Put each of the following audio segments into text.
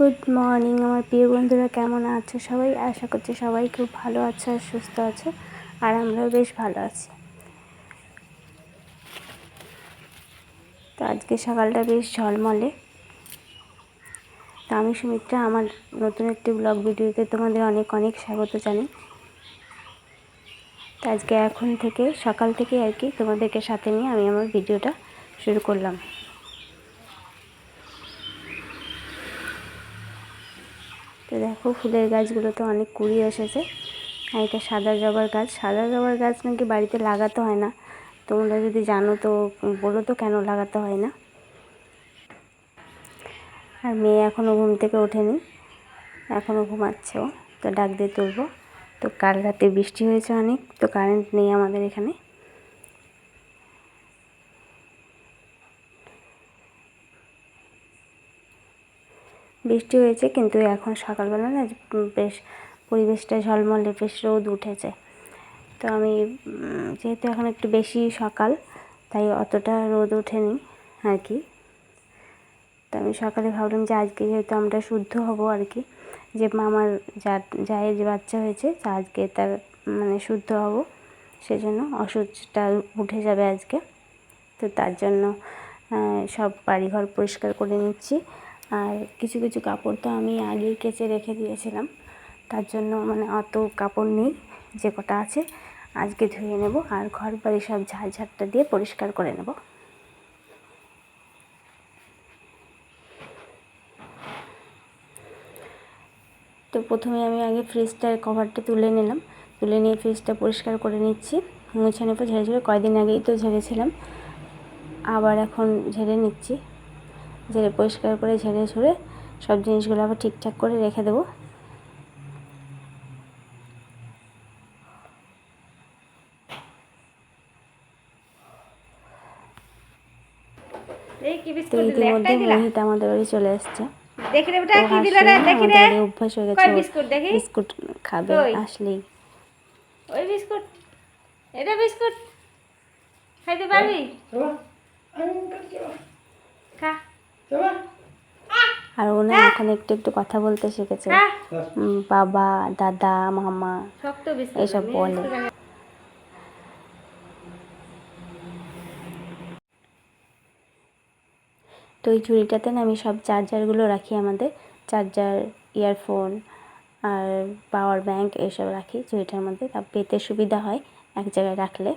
Good morning আমার প্রিয় বন্ধুরা, কেমন আছো সবাই? আশা করছি সবাই খুব ভালো আছে আর সুস্থ আছে, আর আমরাও বেশ ভালো আছি। তো আজকে সকালটা বেশ ঝলমলে। তো আমি সুমিত্রা, আমার নতুন একটি ব্লগ ভিডিওতে তোমাদের অনেক অনেক স্বাগত জানাই। তো আজকে এখন থেকে, সকাল থেকে আর কি তোমাদেরকে সাথে নিয়ে আমি আমার ভিডিওটা শুরু করলাম। তো দেখো ফুলের গাছগুলোতে অনেক কুড়ি এসেছে। আর এটা সাদা জবার গাছ। সাদা জবার গাছ নাকি বাড়িতে লাগাতে হয় না। তোমরা যদি জানো তো, বলো তো কেন লাগাতে হয় না। আর মেয়ে এখনও ঘুম থেকে ওঠেনি। এখনও ঘুমাচ্ছে ও। তো ডাক দিয়ে তুলবো। তো কাল রাতে বৃষ্টি হয়েছে অনেক। তো কারেন্ট নেই আমাদের এখানে। বৃষ্টি হয়েছে, কিন্তু এখন সকালবেলা না বেশ পরিবেশটা ঝলমলে, বেশ রোদ উঠেছে। তো আমি যেহেতু এখন একটু বেশি সকাল, তাই অতটা রোদ ওঠেনি আর কি। তো আমি সকালে ভাবলাম যে আজকে যেহেতু আমরা শুদ্ধ হব আর কি, যে মামার যা জায়ের যে বাচ্চা হয়েছে, তা আজকে তার মানে শুদ্ধ হব, সেজন্য অসুচটা উঠে যাবে আজকে। তো তার জন্য সব বাড়িঘর পরিষ্কার করে নিচ্ছি। আর কিছু কিছু কাপড় তো আমি আগেই কেচে রেখে দিয়েছিলাম। তার জন্য মানে অত কাপড় নেই, যে কটা আছে আজকে ধুয়ে নেব আর ঘর বাড়ি সব ঝাড় ঝাড়টা দিয়ে পরিষ্কার করে নেব। তো প্রথমে আমি আগে ফ্রিজটার কভারটা তুলে নিলাম। তুলে নিয়ে ফ্রিজটা পরিষ্কার করে নিচ্ছি। মুছে নেব, ঝেড়ে ঝেড়ে কয়দিন আগেই তো ঝেড়েছিলাম। আবার এখন ঝেড়ে নিচ্ছি। ঝেড়ে পরিষ্কার করে ঝেড়ে ঝুড়ে সব জিনিসগুলো আবার ঠিকঠাক করে রেখে দেবো। তো ইতিমধ্যে মোহিত আমাদের বাড়ি চলে এসছে। দেখি রে বেটা কি দিল রে? দেখি রে। অভ্যাস হয়ে গেছে বিস্কুট বিস্কুট খাবে? আসলেই। ওই বিস্কুট। এটা বিস্কুট। খাইতে পারবি? খা। আর ও না এখন একটু একটু কথা বলতে শিখেছে। বাবা দাদা মামা এইসব বলে। তো এই ঝুড়িটাতে না আমি সব চার্জারগুলো রাখি আমাদের। চার্জার ইয়ারফোন আর পাওয়ার ব্যাংক এসব রাখি ঝুড়িটার মধ্যে। তা পেতে সুবিধা হয় এক জায়গায় রাখলে।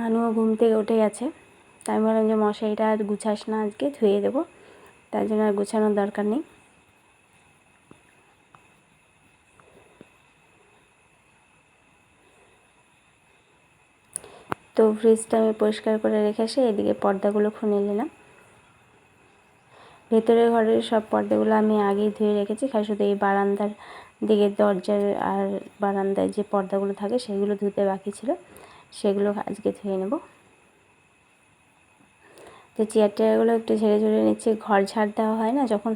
মানুও ঘুম থেকে উঠে গেছে। তাই আমি বললাম যে মশারিটা আর গুছাস না, আজকে ধুয়ে দেবো। তার জন্য আর গোছানোর দরকার নেই। তো ফ্রিজটা আমি পরিষ্কার করে রেখে এসে এদিকে পর্দাগুলো খুলে নিলাম। ভেতরের ঘরের সব পর্দাগুলো আমি আগেই ধুয়ে রেখেছি। খালি শুধু এই বারান্দার দিকে দরজার আর বারান্দায় যে পর্দাগুলো থাকে, সেগুলো ধুতে বাকি ছিল। সেগুলো আজকে ধুয়ে নেব। তো চেয়ার টেয়ারগুলো একটু ঝেড়ে ঝেড়ে নিচ্ছি, ঘর ঝাড় দেওয়া হয় না, যখন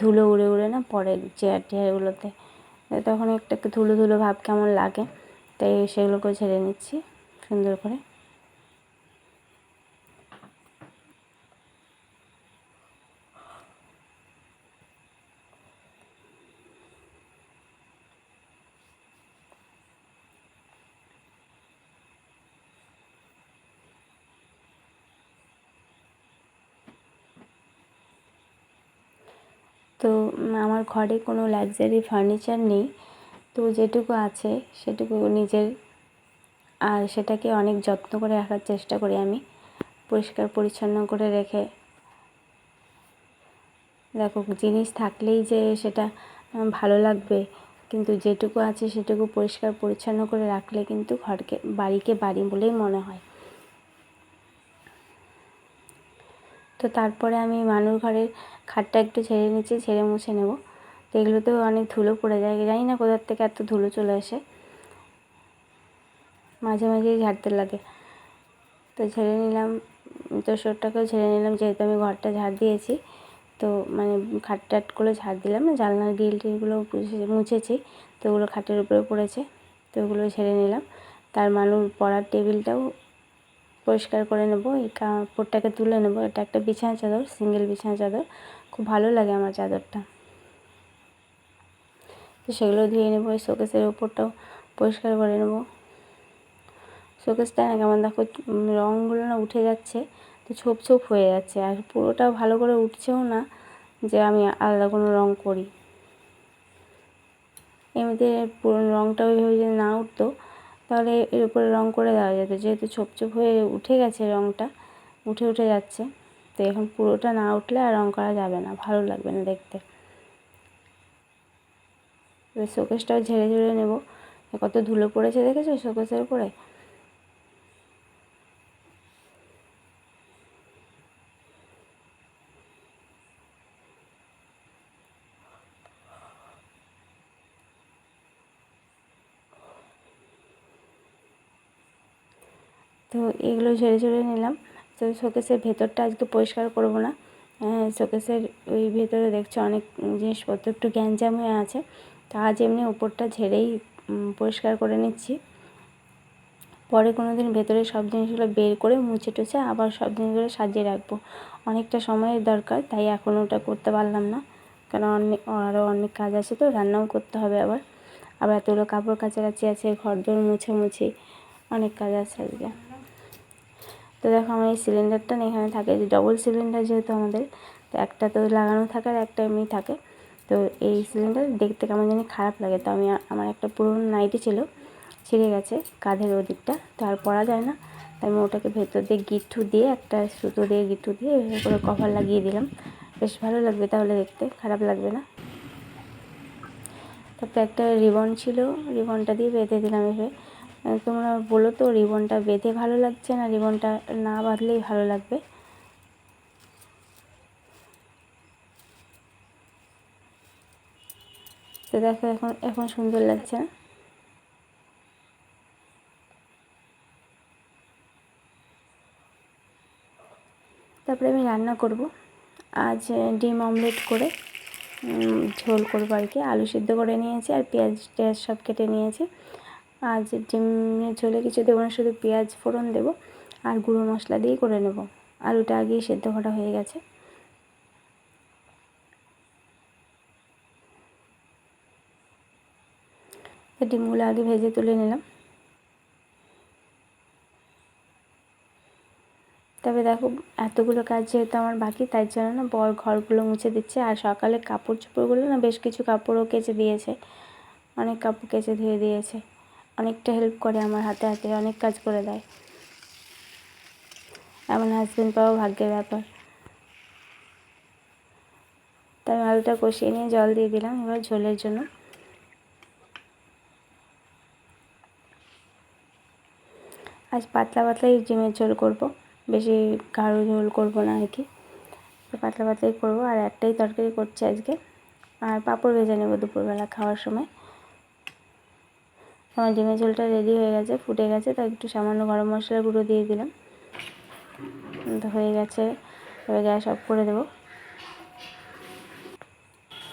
ধুলো উড়ে উড়ে না পড়ে চেয়ার টেয়ারগুলোতে তখন একটা একটু ধুলো ধুলো ভাব কেমন লাগে, তাই সেগুলোকেও ঝেড়ে নিচ্ছি সুন্দর করে। তো আমার ঘরে কোনো লাক্সারি ফার্নিচার নেই। তো যেটুকু আছে সেটুকু নিজের, আর সেটাকে অনেক যত্ন করে রাখার চেষ্টা করি আমি। পরিষ্কার, পরিচ্ছন্ন করে রেখে। দেখো, জিনিস থাকলেই যে সেটা ভালো লাগবে। কিন্তু যেটুকু আছে সেটুকু পরিষ্কার, পরিচ্ছন্ন করে রাখলে কিন্তু ঘরকে, বাড়িকে বাড়ি বলেই মনে হয়। তো তারপরে আমি মানুষ ঘরের খাটটা একটু ছেড়ে নিচ্ছি, ছেড়ে মুছে নেব। তো এগুলোতেও অনেক ধুলো পড়ে যায়, জানি না কোথার থেকে এত ধুলো চলে আসে। মাঝে মাঝেই ঝাড়তে লাগে। তো ঝেড়ে নিলাম তোষরটাকেও ঝেড়ে নিলাম, যেহেতু আমি ঘরটা ঝাড় দিয়েছি। তো মানে খাট টাটগুলো ঝাড় দিলাম জানলার গ্রিল টিলগুলো মুছে- মুছেছি। তো ওগুলো খাটের উপরে পড়েছে, তো ওগুলো ঝেড়ে নিলাম। তার মানুর পড়ার টেবিলটাও পরিষ্কার করে নেব, এই কাপড়টাকে তুলে নেব। এটা একটা বিছানা চাদর সিঙ্গেল বিছানা চাদর। খুব ভালো লাগে আমার চাদরটা। তো সেগুলো ধুয়ে নেব, এই শোকেসের ওপরটাও পরিষ্কার করে নেব। শোকেসটা না কেমন দেখো রঙগুলো না উঠে যাচ্ছে, তো ছোপ ছোপ হয়ে যাচ্ছে। আর পুরোটা ভালো করে উঠছেও না যে আমি আলাদা কোনো রং করি। এমনিতে পুরো রঙটা ওইভাবে যদি না উঠতো তাহলে এর উপরে রং করে দেওয়া যেত যেহেতু ছোপ ছোপ হয়ে উঠে গেছে রংটা, উঠে উঠে যাচ্ছে। তো এখন পুরোটা না উঠলে আর রং করা যাবে না, ভালো লাগবে না দেখতে। এবার শোকেসটাও ঝেড়ে ঝেড়ে নেব। কত ধুলো পড়েছে দেখেছ শোকেসের উপরে? এগুলো ঝেড়ে ঝেড়ে নিলাম। তো শোকেসের ভেতরটা আজকে পরিষ্কার করব না। শোকেসের ওই ভেতরে দেখছ অনেক জিনিসপত্র, একটু গ্যাঞ্জাম হয়ে আছে। তো আজ এমনি উপরটা ঝেড়েই পরিষ্কার করে নিচ্ছি। পরে কোনো দিন ভেতরে সব জিনিসগুলো বের করে মুছে টুছে আবার সব জিনিসগুলো সাজিয়ে রাখব। অনেকটা সময়ের দরকার, তাই এখন ওটা করতে পারলাম না। কারণ অনেক আরও অনেক কাজ আছে তো, রান্নাও করতে হবে আবার। আবার এতগুলো কাপড় কাছাকাছি আছে ঘর দোর মুছামুছি অনেক কাজ আছে আজকে। তো দেখো আমার এই সিলিন্ডারটা না এখানে থাকে, যে ডবল সিলিন্ডার যেহেতু আমাদের, তো একটা তো লাগানো থাকে আর একটা এমনি থাকে। তো এই সিলিন্ডার দেখতে কেমন জানি খারাপ লাগে। তো আমি, আমার একটা পুরনো নাইটি ছিল, ছিঁড়ে গেছে কাঁধের ওদিকটা, তো আর পরা যায় না। তাই আমি ওটাকে ভেতর দিয়ে গিট্টু দিয়ে, একটা সুতো দিয়ে গিট্টু দিয়ে এভাবে করে কভার লাগিয়ে দিলাম। বেশ ভালো লাগবে তাহলে দেখতে, খারাপ লাগবে না। তারপরে একটা রিবন ছিল, রিবনটা দিয়ে বেঁধে দিলাম এভাবে। তোমরা বলো তো, রিবনটা বেঁধে ভালো লাগছে না? রিবনটা না বাঁধলেই ভালো লাগবে। তো দেখো, এখন এখন সুন্দর লাগছে না? তারপরে আমি রান্না করব। আজ ডিম অমলেট করে ঝোল করব আর কি। আলু সিদ্ধ করে নিয়েছি আর পেঁয়াজ টেয়াজ সব কেটে নিয়েছি। আজ ডিমের ঝোলে কিছু দেবো না, শুধু পেঁয়াজ ফোড়ন দেবো আর গুঁড়ো মশলা দিয়েই করে নেব। আলুটা আগেই সেদ্ধ করা হয়ে গেছে। ডিমগুলো আগে ভেজে তুলে নিলাম। তবে দেখো, এতগুলো কাজ যেহেতু আমার বাকি, তাই জন্য না বর ঘরগুলো মুছে দিচ্ছে। আর সকালে কাপড় চোপড়গুলো না, বেশ কিছু কাপড়ও কেচে দিয়েছে। অনেক কাপড় কেচে ধুয়ে দিয়েছে। অনেকটা হেল্প করে আমার হাতে হাতে, অনেক কাজ করে দেয়। এমন হাজব্যান্ড পাওয়া ভাগ্যের ব্যাপার। আমি আলুটা কষিয়ে নিয়ে জল দিয়ে দিলাম, এবার ঝোলের জন্য। আজ পাতলা পাতলাই ডিমের ঝোল করব, বেশি গাঢ় ঝোল করব না আর কি। পাতলা পাতলাই করব, আর একটাই তরকারি করছি আজকে। আর পাঁপড় ভেজে নেব দুপুরবেলা খাওয়ার সময়। আমার ডিমের ঝোলটা রেডি হয়ে গেছে ফুটে গেছে তো একটু সামান্য গরম মশলা গুঁড়ো দিয়ে দিলাম। তো হয়ে গেছে এবার গ্যাস অফ করে দেবো।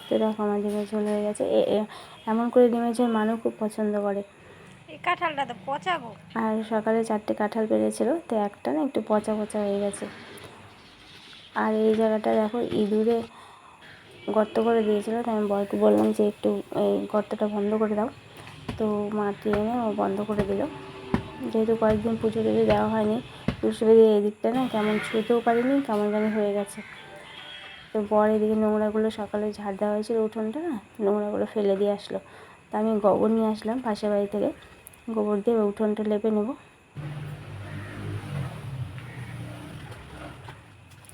তো দেখো আমার ডিমের ঝোল হয়ে গেছে। এমন করে ডিমের ঝোল মানুষ খুব পছন্দ করে। কাঁঠালটা তো পচা গো আর সকালে চারটে কাঁঠাল পেরেছিল তো একটা না একটু পচা পচা হয়ে গেছে। আর এই জায়গাটা দেখো ইঁদুরে গর্ত করে দিয়েছিল তাই আমি বরকে বললাম যে একটু এই গর্তটা বন্ধ করে দাও। তো মাটি এনে ও বন্ধ করে দিল। যেহেতু কয়েকদিন পুজো টুজো দেওয়া হয়নি তুলসী দিয়ে এদিকটা না কেমন ছুঁতেও পারিনি, কেমন জানি হয়ে গেছে। তো বর এদিকে নোংরাগুলো সকালে ঝাড় দেওয়া হয়েছিল উঠোনটা না, নোংরাগুলো ফেলে দিয়ে আসলো। তা আমি গোবর নিয়ে আসলাম পাশের বাড়ি থেকে। গোবর দিয়ে উঠোনটা লেপে নেব।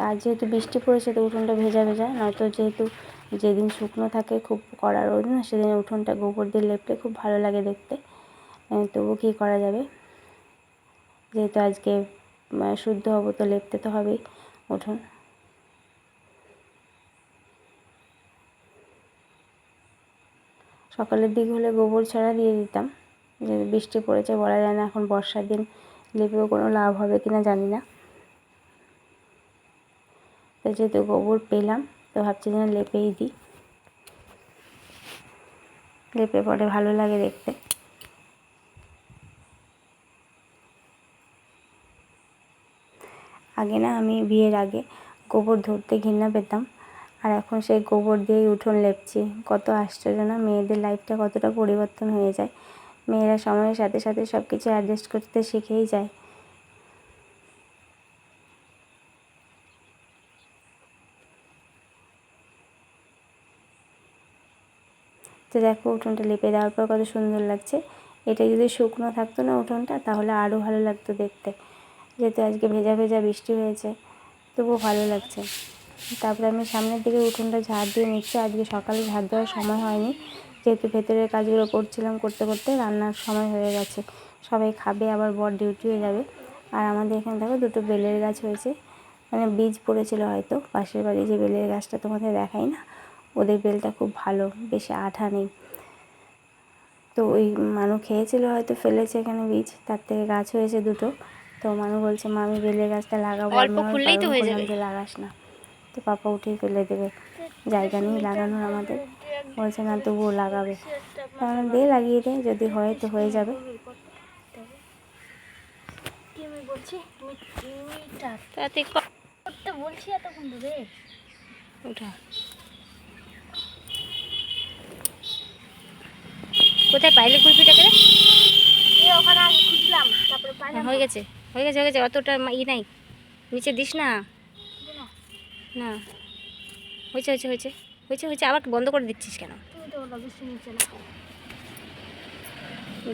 আর যেহেতু বৃষ্টি পড়েছে, তো উঠোনটা ভেজা ভেজা, নয়তো যেহেতু যেদিন শুকনো থাকে খুব কড়া রোদ না সেদিন উঠোনটা গোবর দিয়ে লেপলে খুব ভালো লাগে দেখতে। তবু কী করা যাবে? যেহেতু আজকে শুদ্ধ হব তো লেপতে তো হবেই উঠোন। সকালের দিক হলে গোবর ছড়া দিয়ে দিতাম। বৃষ্টি পড়েছে, বলা যায় না এখন বর্ষার দিন লেপেও কোনো লাভ হবে কি না জানি না। যেহেতু গোবর পেলাম তো ভাবছি যেন লেপেই দিই। লেপে পরে ভালো লাগে দেখতে। আগে না আমি বিয়ের আগে গোবর ধরতে ঘৃণা পেতাম, আর এখন সেই গোবর দিয়েই উঠোন লেপছি। কত আশ্চর্য না মেয়েদের লাইফটা কতটা পরিবর্তন হয়ে যায়। মেয়েরা সময়ের সাথে সাথে সব কিছু অ্যাডজাস্ট করতে শিখেই যায়। তো দেখো উঠোনটা লেপে দেওয়ার পর কত সুন্দর লাগছে। এটা যদি শুকনো থাকতো না উঠোনটা, তাহলে আরও ভালো লাগতো দেখতে। যেহেতু আজকে ভেজা ভেজা বৃষ্টি হয়েছে, তবুও ভালো লাগছে। তারপরে আমি সামনের দিকে উঠোনটা ঝাড় দিয়ে নিচ্ছি। আজকে সকালে ঝাড় দেওয়ার সময় হয়নি। যেহেতু ভেতরের কাজগুলো করছিলাম করতে করতে রান্নার সময় হয়ে গেছে। সবাই খাবে, আবার বর ডিউটি হয়ে যাবে। আর আমাদের এখানে দেখো দুটো বেলের গাছ হয়েছে। মানে বীজ পড়েছিল হয়তো, পাশের বাড়ি যে বেলের গাছটা তোমাদের দেখাই না। ওদের বেলটা খুব ভালো বেশি আঠা নেই। তো ওই মানু খেয়েছিল হয়তো ফেলেছে এখানে বীজ তার থেকে গাছ হয়েছে দুটো। তো মানু বলছে মা আমি বেলের গাছটা লাগাবো হয়ে। যে লাগাস না। তো পাপা উঠিয়ে ফেলে দেবে জায়গা নেই লাগানোর আমাদের। বলছে না তবুও লাগাবে। তাহলে দে লাগিয়ে দে যদি হয় তো হয়ে যাবে। কি আমি বলছি তুমি তুমিটা তাতে ক- করতে বলছি এতক্ষণ ধরে উঠা কোথায় পাইলে কুলপিটাকে রে? ওখানে খুঁজলাম তারপরে হ্যাঁ, হয়ে গেছে হয়ে গেছে হয়ে গেছে অতটা ই নাই। নিচে দিস না। না। হয়েছে হয়েছে হয়েছে হয়েছে হয়েছে আবার বন্ধ করে দিচ্ছিস কেন?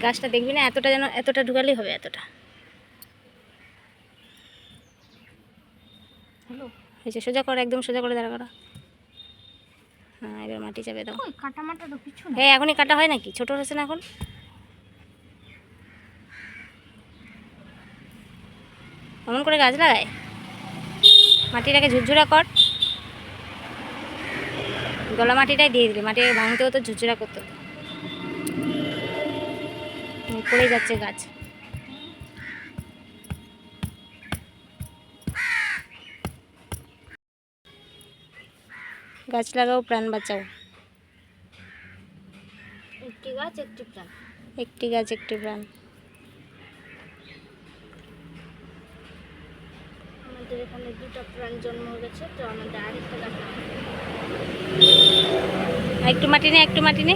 গাছটা দেখবি না এতটা যেন এতটা ঢুকালেই হবে এতটা। হয়েছে সোজা কর একদম সোজা করে দাঁড়া করা। হ্যাঁ এবার মাটি চাপে দাও। কাটা মাটা তো কিছু না। হ্যাঁ এখনই কাটা হয় নাকি? ছোট হচ্ছে না এখন? অমন করে গাছ লাগায়? মাটিটাকে ঝুরঝুরা কর। গলা মাটিটাই দিয়ে দিলে মাটি ভাঙতে হতো ঝুরঝুরা করতে। হতো পড়ে যাচ্ছে গাছ। গাছ লাগাও প্রাণ বাঁচাও। একটি গাছ একটি প্রাণ। একটি গাছ একটি প্রাণ। আমাদের এখানে দুটো প্রাণ জন্ম গেছে তো আমাদের আরেকটা গাছ একটু মাটি নে একটু মাটি নে।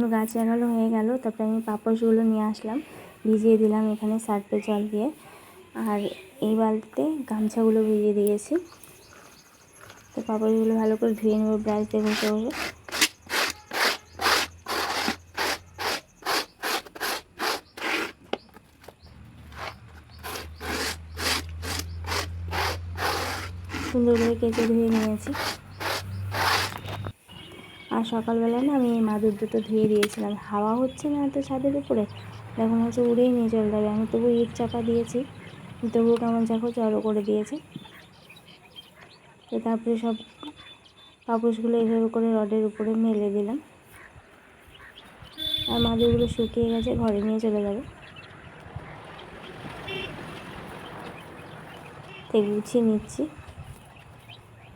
তো গাছ লাগানো হয়ে গেল, তারপরে আমি পাপোশগুলো নিয়ে আসলাম, ভিজিয়ে দিলাম এখানে সার্ফে জল দিয়ে। আর এই বালতিতে গামছাগুলো ভিজিয়ে দিয়েছি। তো পাপোশগুলো ভালো করে ধুয়ে নেব, ব্রাশ দিয়ে ঘষে ঘষে সুন্দর করে কেচে ধুয়ে নিয়েছি। আর সকালবেলা না আমি এই মাদুর দুটো ধুয়ে দিয়েছিলাম। হাওয়া হচ্ছে না তো ছাদের উপরে। এখন হচ্ছে উড়েই নিয়ে চলে যাবে আমি তবু ইট চাপা দিয়েছি। তবুও কেমন দেখো জড়ো করে দিয়েছে। তো তারপরে সব পাপোশগুলো এইভাবে করে রডের উপরে মেলে দিলাম। আর মাদুরগুলো শুকিয়ে গেছে, ঘরে নিয়ে চলে যাবে। তো গুছিয়ে নিচ্ছি।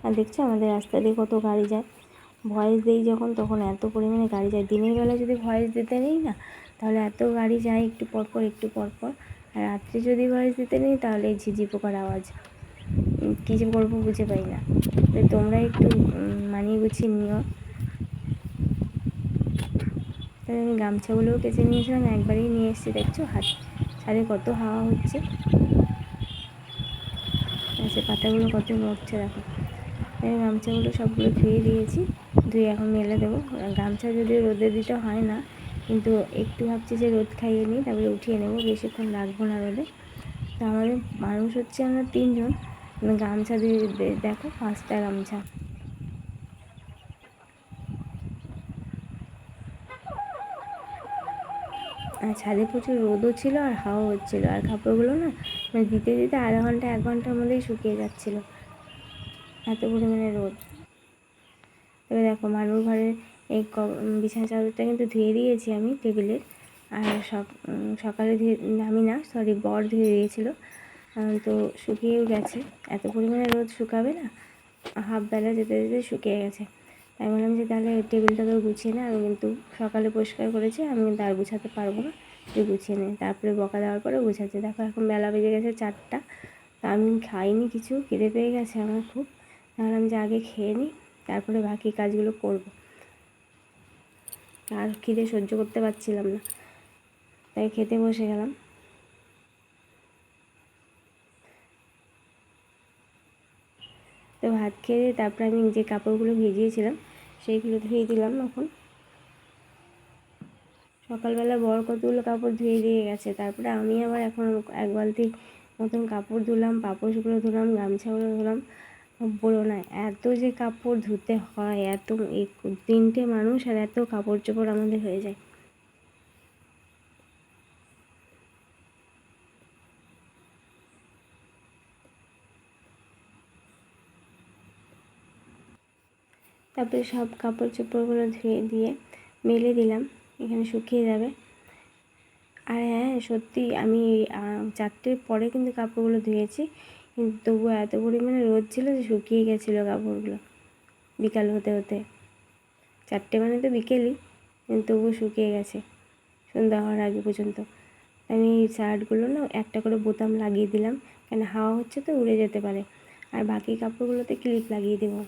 আর দেখছ আমাদের রাস্তা দিয়ে কত গাড়ি যায়। ভয়েস দিই যখন, তখন এত পরিমাণে গাড়ি যায়। দিনের বেলা যদি ভয়েস দিতে নেই না, তাহলে এত গাড়ি যায় একটু পর পর, একটু পর পর। আর রাত্রে যদি ভয়েস দিতে নেই, তাহলে ঝিঝি পোকার আওয়াজ। কী যে করব বুঝে পাই না। তোমরা একটু মানিয়ে গুছিয়ে নিও। তাহলে আমি গামছাগুলোও কেচে নিয়েছিলাম একবারেই নিয়ে এসেছি, দেখছ? হাত, ছাদে কত হাওয়া হচ্ছে। পাতাগুলো কত নড়ছে, দেখো। এই গামছাগুলো সবগুলো ধুয়ে দিয়েছি। ধুয়ে এখন মেলে দেবো। গামছা যদি রোদে দিতে হয় না, কিন্তু একটু ভাবছি যে রোদ খাইয়ে নিই, তারপরে উঠিয়ে নেব। বেশিক্ষণ রাখব না রোদে। তো আমাদের মানুষ হচ্ছে আমরা তিনজন। মানে গামছা দিয়ে দেখো পাঁচটা গামছা। আর ছাদে প্রচুর রোদও ছিল আর হাওয়া হচ্ছিল। আর কাপড়গুলো না মানে দিতে দিতে আধা ঘণ্টা, এক ঘণ্টার মধ্যেই শুকিয়ে যাচ্ছিল। এত পরিমাণে রোদ। তবে দেখো মানুষ ঘরের এই বিছানা চাদরটা কিন্তু ধুয়ে দিয়েছি আমি টেবিলের আর উম, সকালে ধুয়ে আমি না সরি বর ধুয়ে দিয়েছিল। তো শুকিয়েও গেছে। এত পরিমাণে রোদ শুকাবে না? হাফ বেলা যেতে যেতে শুকিয়ে গেছে। তাই বললাম যে তাহলে টেবিলটাকেও গুছিয়ে নে আমি কিন্তু সকালে পরিষ্কার করেছি আমি কিন্তু আর গুছাতে পারব না। তুই গুছিয়ে নে। তারপরে বকা দেওয়ার পরে গুছাচ্ছে। দেখো এখন বেলা বেজে গেছে চারটা। তা আমি খাইনি কিছু খিদে পেয়ে গেছে আমার খুব। ভাবলাম যে আগে খেয়ে নিই, তারপরে বাকি কাজগুলো করব। আর খিদে সহ্য করতে পারছিলাম না, তাই খেতে বসে গেলাম। তো ভাত খেয়ে তারপর আমি যে কাপড়গুলো ভিজিয়েছিলাম, সেইগুলো ধুয়ে দিলাম এখন। সকালবেলা বড় কতগুলো কাপড় ধুয়ে দিয়ে গেছে, তারপরে আমি আবার এখন এক বালতি মতন কাপড় ধুলাম, পাপোশগুলো ধুলাম, গামছাগুলো ধুলাম বলো না, এত যে কাপড় ধুতে হয়, এত তিনটে মানুষ আর এত কাপড় চোপড় আমাদের হয়ে যায়। তারপরে সব কাপড় চোপড়গুলো ধুয়ে দিয়ে মেলে দিলাম, এখানে শুকিয়ে যাবে। আর হ্যাঁ সত্যি আমি চারটের পরে কিন্তু কাপড়গুলো ধুয়েছি। কিন্তু তবুও এত পরিমাণে রোদ ছিল যে শুকিয়ে গেছিল কাপড়গুলো বিকাল হতে হতে। চারটে মানে তো বিকেলই, কিন্তু তবুও শুকিয়ে গেছে সন্ধ্যা হওয়ার আগে পর্যন্ত। আমি শার্টগুলো না একটা করে বোতাম লাগিয়ে দিলাম, কেন হাওয়া হচ্ছে তো উড়ে যেতে পারে। আর বাকি কাপড়গুলোতে ক্লিপ লাগিয়ে দেবো।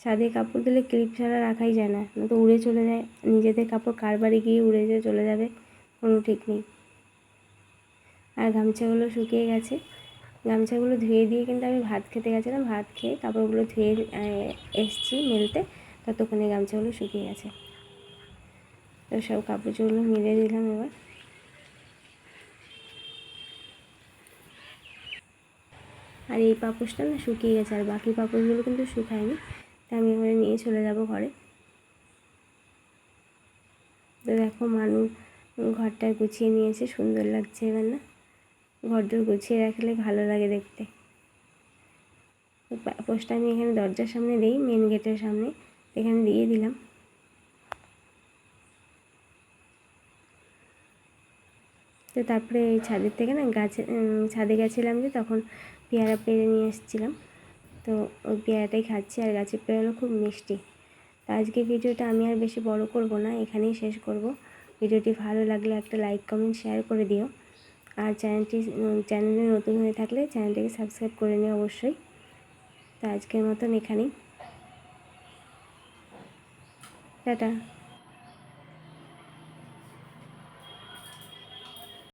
ছাদে কাপড় দিলে ক্লিপ ছাড়া রাখাই যায় না তো উড়ে চলে যায়। নিজেদের কাপড় কার বাড়ি গিয়ে উড়ে যে চলে যাবে, কোনো ঠিক নেই। আর গামছাগুলো শুকিয়ে গেছে। গামছাগুলো ধুয়ে দিয়ে কিন্তু আমি ভাত খেতে গেছিলাম। ভাত খেয়ে কাপড়গুলো ধুয়ে এসছি মেলতে। ততক্ষণে গামছাগুলো শুকিয়ে গেছে। তো সব কাপড় চোপড়গুলো মেলে দিলাম এবার। আর এই পাপোশটা না শুকিয়ে গেছে, আর বাকি পাপোশগুলো কিন্তু শুকায়নি। তা আমি এবারে নিয়ে চলে যাব ঘরে। তো দেখো মানু ঘরটা গুছিয়ে নিয়েছে, সুন্দর লাগছে এবার না। ঘরদোর গুছিয়ে রাখলে ভালো লাগে দেখতে। পোস্টটা আমি এখানে দরজার সামনে দিই মেন গেটের সামনে। এখানে দিয়ে দিলাম। তো তারপরে ছাদের থেকে না গাছে ছাদে গেছিলাম যে তখন পেয়ারা পেরে নিয়ে এসেছিলাম। তো ওই পেয়ারাটাই খাচ্ছি আর গাছের পেয়ারাগুলো খুব মিষ্টি। তো আজকে ভিডিওটা আমি আর বেশি বড় করব না, এখানেই শেষ করব। ভিডিওটি ভালো লাগলে একটা লাইক কমেন্ট শেয়ার করে দিও। আর চ্যানেলটি চ্যানেলে নতুন হয়ে থাকলে চ্যানেলটিকে সাবস্ক্রাইব করে নিও অবশ্যই। তো আজকের মতন এখানেই। টাটা।